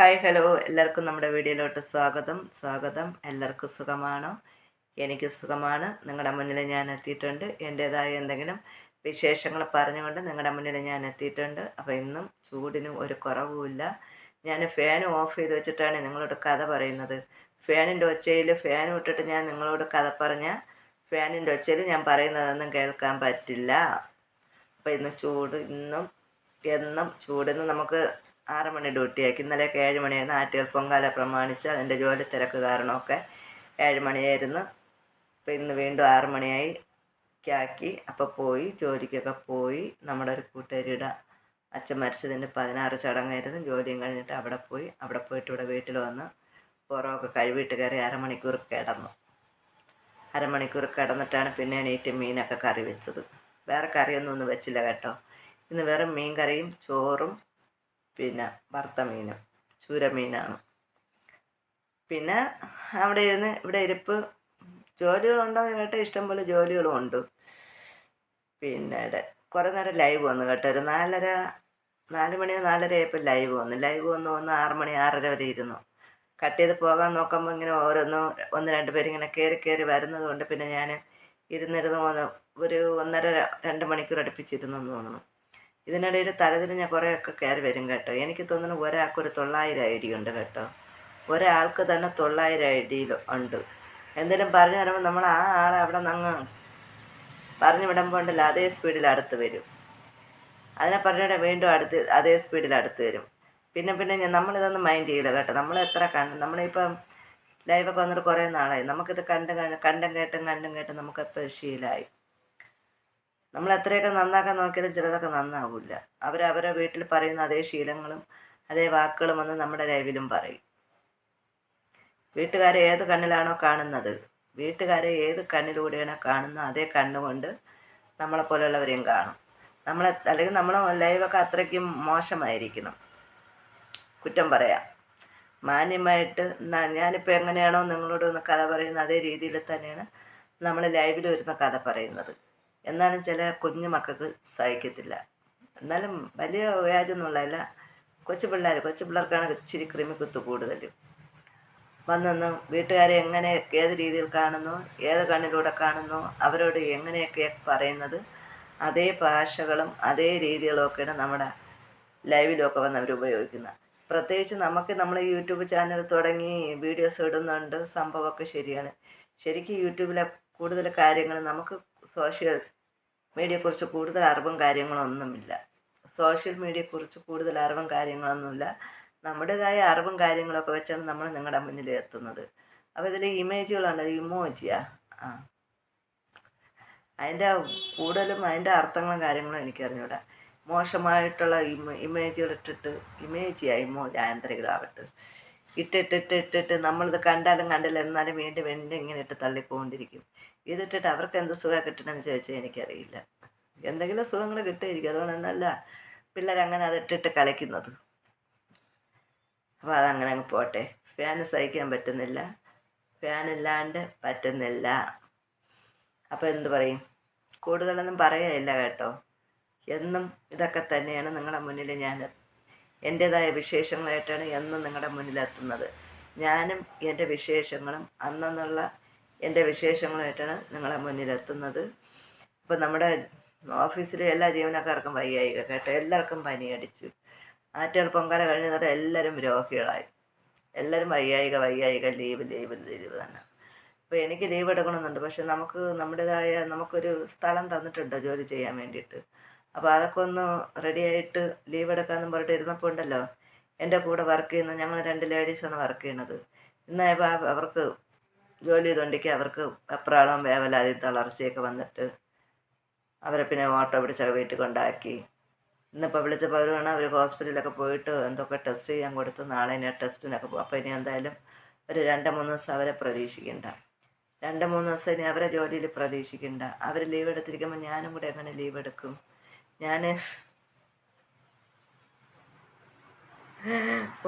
Hi hello. എല്ലാവർക്കും നമ്മുടെ വീഡിയോയിലോട്ട് സ്വാഗതം. സ്വാഗതം. എല്ലാവർക്കും സുഖമാണോ? എനിക്ക് സുഖമാണ്. നിങ്ങളുടെ മുന്നിൽ ഞാൻ എത്തിയിട്ടുണ്ട്. എന്റേതായ എന്തെങ്കിലും വിശേഷങ്ങൾ പറഞ്ഞുകൊണ്ട് നിങ്ങളുടെ മുന്നിൽ ഞാൻ എത്തിയിട്ടുണ്ട്. അപ്പോൾ ഇന്നും ചൂടിനും ഒരു കുറവുമില്ല ഞാൻ ഫാൻ ഓഫ് ചെയ്ത് വെച്ചിട്ടാണ് നിങ്ങളോട് കഥ പറയുന്നത്. ഫാനിന്റെ ഒച്ചയിൽ ഫാൻ വിട്ടിട്ട് ഞാൻ നിങ്ങളോട് കഥ പറഞ്ഞാൽ ഫാനിന്റെ ഒച്ചയിൽ ഞാൻ പറയുന്നതൊന്നും കേൾക്കാൻ പറ്റില്ല. അപ്പോൾ ഇന്ന് ചൂട് ഇന്നും എന്നും ചൂടിന്ന് നമുക്ക് ആറ് മണി ഡ്യൂട്ടിയാക്കി. ഇന്നലെയൊക്കെ ഏഴ് മണിയായിരുന്നു ആറ്റുകൾ പൊങ്കാല പ്രമാണിച്ച് അതിന്റെ ജോലി തിരക്ക് കാരണമൊക്കെ ഏഴ് മണിയായിരുന്നു അപ്പോൾ ഇന്ന് വീണ്ടും ആറ് മണിയായി ആക്കി അപ്പോൾ പോയി ജോലിക്കൊക്കെ പോയി. നമ്മുടെ ഒരു കൂട്ടുകാരിയുടെ അച്ഛൻ മരിച്ചതിന്റെ പതിനാറ് ചടങ്ങായിരുന്നു. ജോലിയും കഴിഞ്ഞിട്ട് അവിടെ പോയി. അവിടെ പോയിട്ട് ഇവിടെ വീട്ടിൽ വന്ന് പുറമൊക്കെ കഴുകിയിട്ട് കയറി അരമണിക്കൂർ കിടന്നു. അരമണിക്കൂർ കിടന്നിട്ടാണ് പിന്നെ എണീറ്റ് മീനൊക്കെ കറി വെച്ചത്. വേറെ കറിയൊന്നും ഒന്നും വെച്ചില്ല കേട്ടോ. ഇന്ന് വെറും മീൻ കറിയും ചോറും പിന്നെ വറുത്ത മീനും ചൂരമീനാണ് പിന്നെ അവിടെ ഇരുന്ന് ഇവിടെ ഇരിപ്പ് ജോലികളുണ്ടെന്ന് കേട്ടോ ഇഷ്ടംപോലെ ജോലികളും ഉണ്ട്. പിന്നെ കുറേ നേരം ലൈവ് വന്നു കേട്ടോ. ഒരു നാലര നാല് മണി നാലര ആയപ്പോൾ ലൈവ് വന്നു. ലൈവ് വന്ന് വന്ന് ആറ് മണി ആറര വരെ ഇരുന്നു. കട്ട് ചെയ്ത് പോകാൻ നോക്കുമ്പോൾ ഇങ്ങനെ ഓരോന്ന് ഒന്ന് രണ്ട് പേര് ഇങ്ങനെ കയറി കയറി വരുന്നത് പിന്നെ ഞാൻ ഇരുന്നിരുന്ന് ഒരു ഒന്നര രണ്ട് മണിക്കൂർ അടുപ്പിച്ചിരുന്നു തോന്നുന്നു. ഇതിനിടയിൽ തലതിരിഞ്ഞ കുറേയൊക്കെ കയറി വരും കേട്ടോ. എനിക്ക് തോന്നുന്നു ഒരാൾക്ക് ഒരു തൊള്ളായിരം ഐ ഡി ഉണ്ട് കേട്ടോ. ഒരാൾക്ക് തന്നെ തൊള്ളായിരം ഐ ഡിയിൽ ഉണ്ട്. എന്തെങ്കിലും പറഞ്ഞു വരുമ്പോൾ നമ്മൾ ആ ആളെ അവിടെ നിന്ന് പറഞ്ഞു വിടുമ്പോൾ ഉണ്ടല്ലോ അതേ സ്പീഡിൽ അടുത്ത് വരും. അതിനെ പറഞ്ഞിട്ട് വീണ്ടും അടുത്ത് അതേ സ്പീഡിൽ അടുത്ത് വരും. പിന്നെ പിന്നെ ഞാൻ നമ്മളിതൊന്നും മൈൻഡ് ചെയ്യില്ല കേട്ടോ. നമ്മൾ എത്ര കണ്ട് നമ്മളിപ്പം ലൈവൊക്കെ വന്നിട്ട് കുറേ നാളായി. നമുക്കിത് കണ്ട് കണ്ടും കേട്ടും കണ്ടും കേട്ടും നമുക്കെപ്പോൾ ശീലമായി നമ്മൾ എത്രയൊക്കെ നന്നാക്കാൻ നോക്കിയാലും ചിലതൊക്കെ നന്നാവില്ല. അവരവരെ വീട്ടിൽ പറയുന്ന അതേ ശീലങ്ങളും അതേ വാക്കുകളും വന്ന് നമ്മുടെ ലൈവിലും പറയും. വീട്ടുകാരെ ഏത് കണ്ണിലാണോ കാണുന്നത് വീട്ടുകാരെ ഏത് കണ്ണിലൂടെയാണോ കാണുന്നത് അതേ കണ്ണുകൊണ്ട് നമ്മളെ പോലെയുള്ളവരെയും കാണും. നമ്മളെ അല്ലെങ്കിൽ നമ്മളെ ലൈവൊക്കെ അത്രയ്ക്കും മോശമായിരിക്കണം. കുറ്റം പറയാം. മാന്യമായിട്ട് ഞാനിപ്പോൾ എങ്ങനെയാണോ നിങ്ങളോട് ഒന്ന് കഥ പറയുന്നത് അതേ രീതിയിൽ തന്നെയാണ് നമ്മൾ ലൈവിൽ വരുന്ന കഥ പറയുന്നത്. എന്നാലും ചില കുഞ്ഞു മക്കൾക്ക് സഹിക്കത്തില്ല. എന്നാലും വലിയ വ്യാജമൊന്നുമുള്ളതല്ല കൊച്ചു പിള്ളേർ കൊച്ചു പിള്ളേർക്കാണ് ഇച്ചിരി കൃമിക്കുത്ത് കൂടുതലും. വന്നെന്ന് വീട്ടുകാരെ എങ്ങനെ ഏത് രീതിയിൽ കാണുന്നു ഏത് കണ്ണിലൂടെ കാണുന്നു അവരോട് എങ്ങനെയൊക്കെ പറയുന്നത് അതേ ഭാഷകളും അതേ രീതികളൊക്കെയാണ് നമ്മുടെ ലൈവിലൊക്കെ വന്ന് അവർ ഉപയോഗിക്കുന്നത്. പ്രത്യേകിച്ച് നമുക്ക് നമ്മൾ യൂട്യൂബ് ചാനൽ തുടങ്ങി വീഡിയോസ് ഇടുന്നുണ്ട് സംഭവമൊക്കെ ശരിയാണ്. ശരിക്കും യൂട്യൂബിലെ കൂടുതൽ കാര്യങ്ങൾ നമുക്ക് സോഷ്യൽ മീഡിയയെക്കുറിച്ച് കൂടുതൽ അറിവും കാര്യങ്ങളൊന്നുമില്ല. സോഷ്യൽ മീഡിയയെക്കുറിച്ച് കൂടുതൽ അറിവും കാര്യങ്ങളൊന്നുമില്ല. നമ്മുടേതായ അറിവും കാര്യങ്ങളൊക്കെ വെച്ചാണ് നമ്മൾ നിങ്ങളുടെ മുന്നിൽ എത്തുന്നത് അപ്പോൾ ഇതിൽ ഇമേജുകളുണ്ട് ഇമോജിയാ? ആ. അതിന്റെ കൂടുതലും അതിന്റെ അർത്ഥങ്ങളും കാര്യങ്ങളും എനിക്കറിഞ്ഞൂടാ. മോശമായിട്ടുള്ള ഇമ ഇമേജുകൾ ഇട്ടിട്ട് ഇമേജിയാ ഇമോ ആന്തരികളാവട്ടെ ഇട്ടിട്ടിട്ടിട്ടിട്ട് നമ്മളിത് കണ്ടാലും കണ്ടില്ല എന്നാലും വീണ്ടും വീണ്ടും ഇങ്ങനെ ഇട്ട് തള്ളിക്കൊണ്ടിരിക്കും. ഇതിട്ടിട്ട് അവർക്ക് എന്ത് സുഖം കിട്ടണമെന്ന് ചോദിച്ചാൽ എനിക്കറിയില്ല. എന്തെങ്കിലും സുഖങ്ങൾ കിട്ടുമായിരിക്കും. അതുകൊണ്ടല്ല പിള്ളേരങ്ങനെ അതിട്ടിട്ട് കളിക്കുന്നത്. അപ്പോൾ അതങ്ങനെ അങ്ങ് പോട്ടെ. ഫാൻ സഹിക്കാൻ പറ്റുന്നില്ല. ഫാനില്ലാണ്ട് പറ്റുന്നില്ല. അപ്പോൾ എന്ത് പറയും? കൂടുതലൊന്നും പറയാനില്ല കേട്ടോ. എന്നും ഇതൊക്കെ തന്നെയാണ് നിങ്ങളുടെ മുന്നിൽ ഞാൻ എന്റെതായ വിശേഷങ്ങളായിട്ടാണ് എന്നും നിങ്ങളുടെ മുന്നിലെത്തുന്നത്. ഞാനും എന്റെ വിശേഷങ്ങളും അന്നെന്നുള്ള എന്റെ വിശേഷങ്ങളുമായിട്ടാണ് നിങ്ങളെ മുന്നിലെത്തുന്നത്. അപ്പോൾ നമ്മുടെ ഓഫീസിലെ എല്ലാ ജീവനക്കാർക്കും വയ്യായി കേട്ടോ. എല്ലാവർക്കും പനിയടിച്ചു. ആറ്റുകൾ പൊങ്കാല കഴിഞ്ഞതോടെ എല്ലാവരും രോഗികളായി. എല്ലാവരും വയ്യായിക വയ്യായിക ലീവ് ലീവ് ലീവ് തന്നെ അപ്പോൾ എനിക്ക് ലീവ് എടുക്കണമെന്നുണ്ട്. പക്ഷെ നമുക്ക് നമ്മുടേതായ നമുക്കൊരു സ്ഥലം തന്നിട്ടുണ്ട് ജോലി ചെയ്യാൻ വേണ്ടിയിട്ട്. അപ്പോൾ അതൊക്കെ ഒന്ന് റെഡിയായിട്ട് ലീവ് എടുക്കാമെന്ന് പറഞ്ഞിട്ട് ഇരുന്നപ്പോൾ ഉണ്ടല്ലോ. എന്റെ കൂടെ വർക്ക് ചെയ്യുന്ന ഞങ്ങൾ രണ്ട് ലേഡീസാണ് വർക്ക് ചെയ്യണത് ഇന്നായപ്പോൾ അവർക്ക് ജോലി ചെയ്തുകൊണ്ടിരിക്കുക അവർക്ക് വെപ്രാളം വേവലാതി തളർച്ചയൊക്കെ വന്നിട്ട് അവരെ പിന്നെ ഓട്ടോ പിടിച്ച വീട്ടിൽ കൊണ്ടാക്കി. ഇന്നിപ്പോൾ വിളിച്ചപ്പോൾ അവർ വേണം അവർ ഹോസ്പിറ്റലിലൊക്കെ പോയിട്ട് എന്തൊക്കെ ടെസ്റ്റ് ചെയ്യാൻ കൊടുത്ത് നാളെ ഇനി ടെസ്റ്റിനൊക്കെ പോകും അപ്പോൾ ഇനി എന്തായാലും ഒരു രണ്ട് മൂന്ന് ദിവസം അവരെ പ്രതീക്ഷിക്കണ്ട. രണ്ട് മൂന്ന് ദിവസം ഇനി അവരെ ജോലിയിൽ പ്രതീക്ഷിക്കണ്ട. അവർ ലീവ് എടുത്തിരിക്കുമ്പോൾ ഞാനും കൂടെ എങ്ങനെ ലീവ് എടുക്കും? ഞാൻ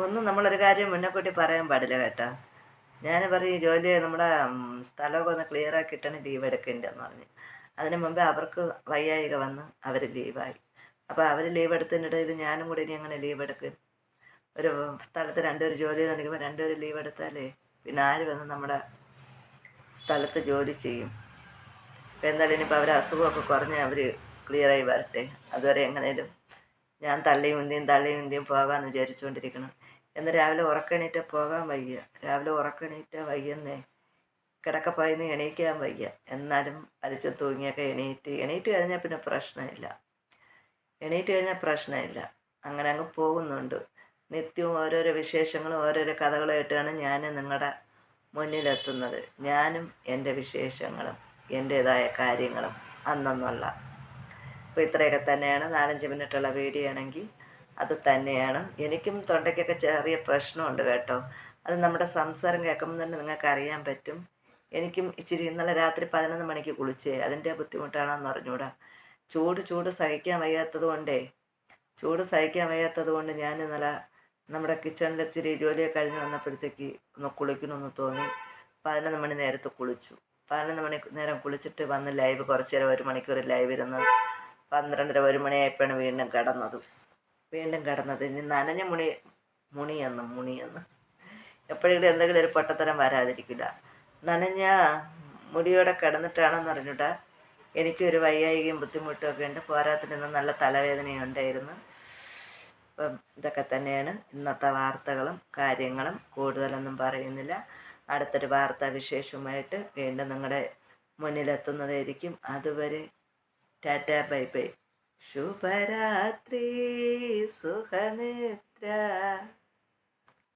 ഒന്നും നമ്മളൊരു കാര്യം മുന്നേ കൂട്ടി പറയാൻ പാടില്ല കേട്ടോ. ഞാൻ പറയും ജോലി നമ്മുടെ സ്ഥലമൊക്കെ ഒന്ന് ക്ലിയർ ആക്കിയിട്ടാണ് ലീവ് എടുക്കേണ്ടതെന്ന് പറഞ്ഞു. അതിന് മുമ്പേ അവർക്ക് വയ്യായിക വന്ന് അവർ ലീവായി അപ്പോൾ അവർ ലീവ് എടുത്തതിനിടയിൽ ഞാനും കൂടി ഇനി അങ്ങനെ ലീവ് എടുക്കും? ഒരു സ്ഥലത്ത് രണ്ടുപേർ ജോലി നൽകുമ്പോൾ രണ്ടുപേർ ലീവ് എടുത്താലേ പിന്നെ ആര് വന്ന് നമ്മുടെ സ്ഥലത്ത് ജോലി ചെയ്യും? ഇപ്പം എന്തായാലും ഇനിയിപ്പോൾ അവർ അസുഖമൊക്കെ കുറഞ്ഞ് അവർ ക്ലിയറായി വരട്ടെ. അതുവരെ എങ്ങനെയും ഞാൻ തള്ളിയും ഉന്തിയും തള്ളിയും ഉന്തിയും പോകാമെന്ന് വിചാരിച്ചുകൊണ്ടിരിക്കണം എന്ന് രാവിലെ ഉറക്കണീറ്റ പോകാൻ വയ്യ. രാവിലെ ഉറക്കണീറ്റ വയ്യെന്നേ. കിടക്കപ്പായിന്ന് എണീക്കാൻ വയ്യ. എന്നാലും വലിച്ചു തൂങ്ങിയൊക്കെ എണീറ്റ്. എണീറ്റ് കഴിഞ്ഞാൽ പിന്നെ പ്രശ്നമില്ല. എണീറ്റ് കഴിഞ്ഞാൽ പ്രശ്നമില്ല. അങ്ങനെ അങ്ങ് പോകുന്നുണ്ട്. നിത്യവും ഓരോരോ വിശേഷങ്ങളും ഓരോരോ കഥകളായിട്ടാണ് ഞാൻ നിങ്ങളുടെ മുന്നിലെത്തുന്നത്. ഞാനും എന്റെ വിശേഷങ്ങളും എന്റെതായ കാര്യങ്ങളും അന്നെന്നുള്ള. അപ്പോൾ ഇത്രയൊക്കെ തന്നെയാണ് നാലഞ്ച് മിനിറ്റുള്ള വീഡിയോ ആണെങ്കിൽ അത് തന്നെയാണ്. എനിക്കും തൊണ്ടയ്ക്കൊക്കെ ചെറിയ പ്രശ്നമുണ്ട് കേട്ടോ. അത് നമ്മുടെ സംസാരം കേൾക്കുമ്പോൾ തന്നെ നിങ്ങൾക്ക് അറിയാൻ പറ്റും. എനിക്കും ഇച്ചിരി ഇന്നലെ രാത്രി പതിനൊന്ന് മണിക്ക് കുളിച്ചേ. അതിന്റെ ബുദ്ധിമുട്ടാണെന്ന് അറിഞ്ഞൂടാ. ചൂട് ചൂട് സഹിക്കാൻ വയ്യാത്തത് കൊണ്ടേ ചൂട് സഹിക്കാൻ വയ്യാത്തത് കൊണ്ട് ഞാൻ ഇന്നലെ നമ്മുടെ കിച്ചണിൽ ഇച്ചിരി ജോലിയൊക്കെ കഴിഞ്ഞ് വന്നപ്പോഴത്തേക്ക് ഒന്ന് കുളിക്കണമെന്ന് തോന്നി. പതിനൊന്ന് മണി നേരത്ത് കുളിച്ചു. പതിനൊന്ന് മണി നേരം കുളിച്ചിട്ട് വന്ന് ലൈവ് കുറച്ച് നേരം ഒരു മണിക്കൂർ ലൈവ് ഇരുന്ന് പന്ത്രണ്ടര ഒരു മണിയായപ്പോഴാണ് വീണ്ടും കിടന്നത്. വീണ്ടും കിടന്നത്. ഇനി നനഞ്ഞ മുണി മുണിയെന്ന് മുണിയെന്ന്. എപ്പോഴെങ്കിലും എന്തെങ്കിലും ഒരു പൊട്ടത്തരം വരാതിരിക്കില്ല നനഞ്ഞ മുടിയോടെ കിടന്നിട്ടാണെന്ന് അറിഞ്ഞിട്ട് എനിക്കൊരു വയ്യായികയും ബുദ്ധിമുട്ടും ഒക്കെ ഉണ്ട്. പോരാത്തിന് നല്ല തലവേദനയുണ്ടായിരുന്നു. അപ്പം ഇതൊക്കെ തന്നെയാണ് ഇന്നത്തെ വാർത്തകളും കാര്യങ്ങളും. കൂടുതലൊന്നും പറയുന്നില്ല. അടുത്തൊരു വാർത്താ വിശേഷവുമായിട്ട് വീണ്ടും നിങ്ങളുടെ മുന്നിലെത്തുന്നതായിരിക്കും. അതുവരെ ടാറ്റ ബൈ ബൈ. ശുഭരാത്രി സുഖനിദ്ര.